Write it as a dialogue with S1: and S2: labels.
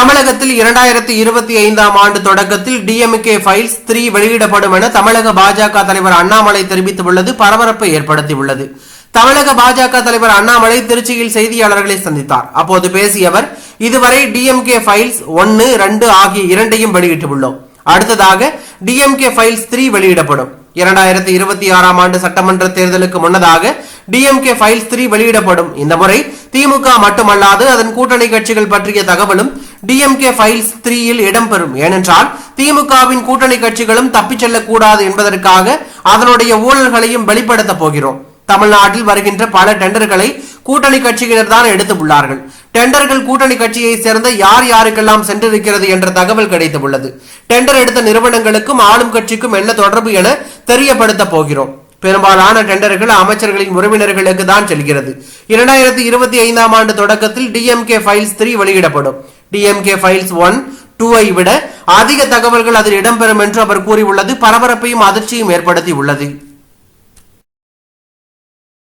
S1: தமிழகத்தில் இரண்டாயிரத்தி இருபத்தி ஐந்தாம் ஆண்டு தொடக்கத்தில் டிஎம்கே ஃபைல்ஸ் த்ரீ வெளியிடப்படும் என தமிழக பாஜக தலைவர் அண்ணாமலை தெரிவித்துள்ளது. பரபரப்பை ஏற்படுத்தியுள்ளது. தமிழக பாஜக தலைவர் அண்ணாமலை திருச்சியில் செய்தியாளர்களை சந்தித்தார். அப்போது பேசிய அவர் இதுவரை டிஎம்கே ஃபைல்ஸ் ஒன்னு ரெண்டு ஆகிய இரண்டையும் வெளியிட்டுள்ளோம். அடுத்ததாக டிஎம்கே ஃபைல்ஸ் த்ரீ வெளியிடப்படும். இரண்டாயிரத்தி இருபத்தி ஆறாம் ஆண்டு சட்டமன்ற தேர்தலுக்கு முன்னதாக டிஎம்கே ஃபைல்ஸ் த்ரீ வெளியிடப்படும். இந்த முறை திமுக மட்டுமல்லாது அதன் கூட்டணி கட்சிகள் பற்றிய தகவலும் டிஎம்கே ஃபைல்ஸ் த்ரீயில் இடம்பெறும். ஏனென்றால் திமுகவின் கூட்டணி கட்சிகளும் தப்பிச் செல்லக்கூடாது என்பதற்காக அதனுடைய ஊழல்களையும் வெளிப்படுத்தப் போகிறோம். தமிழ்நாட்டில் வருகின்ற பல டெண்டர்களை கூட்டணி கட்சியினர் தான் எடுத்துள்ளார்கள். டெண்டர்கள் கூட்டணி கட்சியை சேர்ந்த யார் யாருக்கெல்லாம் சென்றிருக்கிறது என்ற தகவல் கிடைத்துள்ளது. டெண்டர் எடுத்த நிறுவனங்களுக்கும் ஆளும் கட்சிக்கும் என்ன தொடர்பு என தெரியப்படுத்த போகிறோம். பெரும்பாலான டெண்டர்கள் அமைச்சர்களின் உறவினர்களுக்கு தான் செல்கிறது. இரண்டாயிரத்தி இருபத்தி ஐந்தாம் ஆண்டு தொடக்கத்தில் டிஎம்கே ஃபைல்ஸ் த்ரீ வெளியிடப்படும். டிஎம்கே ஃபைல்ஸ் ஒன் டூவை விட அதிக தகவல்கள் அதில் இடம்பெறும் என்று அவர் கூறியுள்ளது. பரபரப்பையும் அதிர்ச்சியும் ஏற்படுத்தி உள்ளது